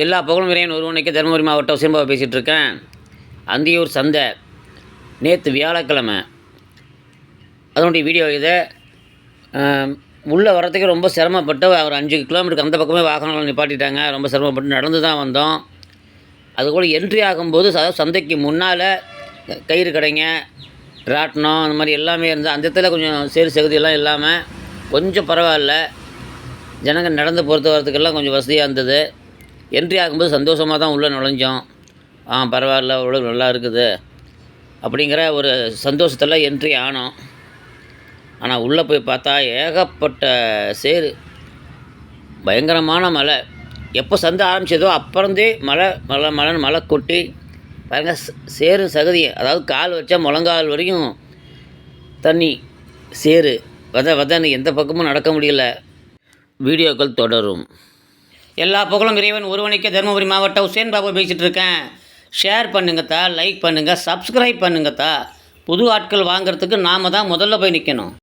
எல்லா புகழும் இறையன் ஒருவனுக்கு தருமபுரி மாவட்டம் சிறுபாவை பேசிகிட்டு இருக்கேன் அந்தியூர் சந்தை. நேற்று வியாழக்கிழமை. அதனுடைய வீடியோ இதை. உள்ளே வரத்துக்கு ரொம்ப சிரமப்பட்டு ஒரு அஞ்சு கிலோமீட்டருக்கு அந்த பக்கமே வாகனங்கள் நிப்பாட்டிட்டாங்க. ரொம்ப சிரமப்பட்டு நடந்து தான் வந்தோம். அது கூட என்ட்ரி ஆகும்போது அதாவது சந்தைக்கு முன்னால் கயிறு கடைங்க ராட்டினம் அந்த மாதிரி எல்லாமே இருந்தால் அந்த இடத்துல கொஞ்சம் சேறு சகுதியெல்லாம் இல்லாமல் கொஞ்சம் பரவாயில்ல. ஜனங்கள் நடந்து பொறுத்து வரதுக்கெல்லாம் கொஞ்சம் வசதியாக இருந்தது. என்ட்ரி ஆகும்போது சந்தோஷமாக தான் உள்ளே நுழைஞ்சோம். ஆ பரவாயில்ல ஓரளவு நல்லா இருக்குது. அப்படிங்கிற ஒரு சந்தோஷத்தில் என்ட்ரி ஆனோம். ஆனால் உள்ளே போய் பார்த்தா ஏகப்பட்ட சேரு பயங்கரமான மழை. எப்போ சந்தை ஆரம்பிச்சதோ அப்புறந்தே மழை மழை மழைன்னு மழை கொட்டி பாருங்க சேரு சகதியும் சகதி அதாவது கால் வச்சா முழங்கால் வரைக்கும் தண்ணி சேரு வத வதன்னு எந்த பக்கமும் நடக்க முடியல. வீடியோக்கள் தொடரும். எல்லா புகழும் இறைவன் ஒருவனுக்கே தருமபுரி மாவட்டம் உசேன் பாபு பேசிகிட்டு இருக்கேன். ஷேர் பண்ணுங்கத்தா லைக் பண்ணுங்கள் சப்ஸ்கிரைப் பண்ணுங்கத்தா புது ஆட்கள் வாங்குறதுக்கு நாம தான் முதல்ல போய் நிற்கணும்